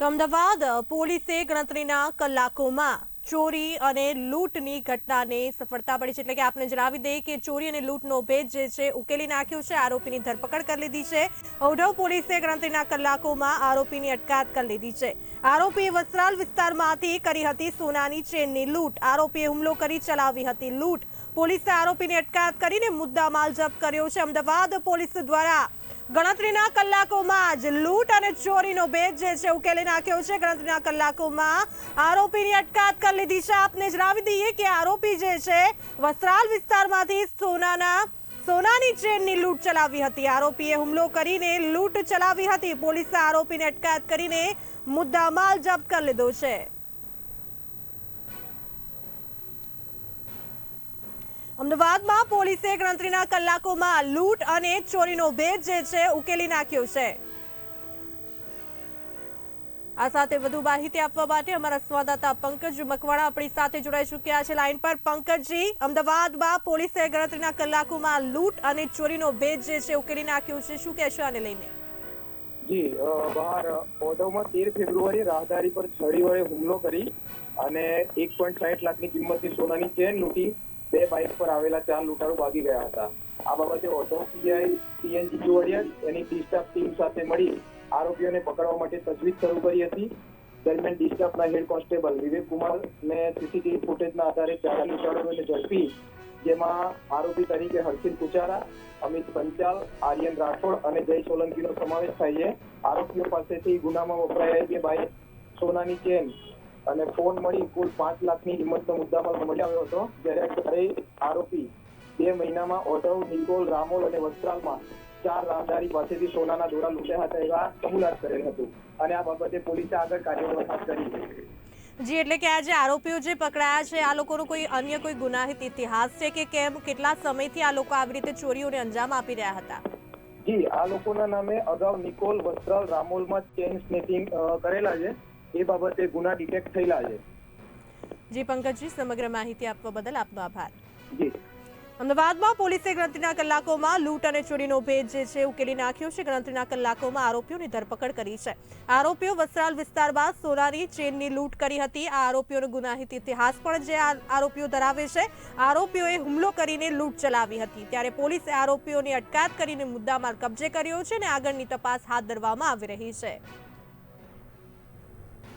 તો અમદાવાદ પોલીસે ગણતરીના કલાકોમાં ચોરી અને લૂંટની ઘટનાને સફળતા મળી છે. એટલે કે આપને જણાવી દઈએ કે ચોરી અને લૂંટનો ભેદ જે છે, ઉકેલી નાખ્યો છે. આરોપીની ધરપકડ કરી લીધી છે. ઔઢવ પોલીસે ગણતરીના કલાકોમાં આરોપીની અટકાયત કરી લીધી છે. આરોપીએ વસ્ત્રાલ વિસ્તારમાંથી કરી હતી સોનાની ચેનની લૂંટ. આરોપીએ હુમલો કરી, ચલાવી હતી લૂંટ. પોલીસે આરોપીની અટકાયત કરીને મુદ્દામાલ જપ્ત કર્યો છે. અમદાવાદ પોલીસ દ્વારા ગણતરીના કલાકોમાં જ લૂંટ અને ચોરીનો ભેદ જે છે ઉકેલી નાખ્યો છે. ગણતરીના કલાકોમાં આરોપીની અટકાયત કરી લીધી છે. આપને જણાવી દઈએ કે આરોપી જે છે, વસ્ત્રાલ વિસ્તારમાંથી સોનાના, સોનાની ચેનની લૂંટ ચલાવી હતી. આરોપીએ હુમલો કરીને લૂંટ ચલાવી હતી. પોલીસે આરોપીને અટકાયત કરીને મુદ્દામાલ જપ્ત કરી લીધો છે. અમદાવાદમાં પોલીસે ગણતરીના કલાકોમાં લૂંટ અને ચોરીનો ભેદ જે છે, ઉકેલી નાખ્યો છે. આ સાથે વધુ માહિતી આપવા માટે અમારા સંવાદદાતા પંકજ મકવાણા આપણી સાથે જોડાઈ ચૂક્યા છે. લાઈન પર પંકજજી, અમદાવાદમાં પોલીસે ગણતરીના કલાકોમાં લૂંટ અને ચોરીનો ભેદ જે છે, ઉકેલી નાખ્યો છે. શું કહેશો આને લઈને? જી બહાર ઓઢવમાં તેર ફેબ્રુઆરી રાહદારી પર છરી વડે હુમલો કરી અને એક પોઈન્ટ સાઠ લાખની કિંમતની સોનાની ચેન લૂંટી બે બાઇક પર આવેલા ચાર લૂંટારો ભાગી ગયા હતા. આ બાબતે ઓટો પીઆઈ સીએનજી જોડિયા એની ડિસ્ટાફ ટીમ સાથે મળી આરોપીઓને પકડવા માટે તજવીજ શરૂ કરી હતી. દરમિયાન ડિસ્ટાફના હેડ કોન્સ્ટેબલ વિવેક કુમાર ને સીસીટીવી ફૂટેજના આધારે ચાર લૂંટારોને ઝડપી, જેમાં આરોપી તરીકે હર્ષિલ કુચારા, અમિત પંચાલ, આર્યન રાઠોડ અને જય સોલંકીનો સમાવેશ થાય છે. આરોપીઓ પાસેથી ગુનામાં વપરાયેલ બે બાઇક સોનાની ચેન અને ફોન મળી કુલ પાંચ લાખની કિંમતનો મુદ્દામાલ મળી આવ્યો હતો જ્યારે આરોપી બે મહિનામાં ઓઢવ નિકોલ રામોલ અને વસ્ત્રાલમાં ચાર રાહદારી પાસેથી સોનાના દોરા લૂંટ્યા હતા એવા કબૂલાત કરેલ હતું. અને આ બાબતે પોલીસે આગળ કાર્યવાહી કરી છે. જી એટલે કે આ જે આરોપીઓ જે પકડાયા છે આ લોકોનો કોઈ અન્ય કોઈ ગુનાહિત ઇતિહાસ છે કે કેમ કેટલા સમયથી આ લોકો આવી રીતે ચોરીઓને અંજામ આપી રહ્યા હતા? જી આ લોકોના નામે અગાઉ નિકોલ વસ્ત્રાલ રામોલમાં ચેન સ્નેચિંગ કરેલા છે. એ બાબતે ગુના ડિટેક્ટ થયેલા છે. જી પંકજજી સમગ્ર માહિતી આપવા બદલ આપનો આભાર. જી. અમદાવાદમાં પોલીસે ગણતરીના કલાકોમાં લૂંટ અને ચોરીનો ભેદ જે છે ઉકેલી નાખ્યો છે. ગણતરીના કલાકોમાં આરોપીઓની ધરપકડ કરી છે. આરોપીઓ વસ્ત્રાલ વિસ્તારમાં સોનાની ચેનની લૂંટ કરી હતી. આ આરોપીઓનો ગુનાહિત ઇતિહાસ પણ જે આરોપીઓ ધરાવે છે આરોપીઓએ હુમલો કરીને લૂંટ ચલાવી હતી. ત્યારે પોલીસે આરોપીઓની અટકાયત કરીને મુદ્દામાલ કબજે કર્યો છે અને આગળની તપાસ હાથ ધરવામાં આવી રહી છે.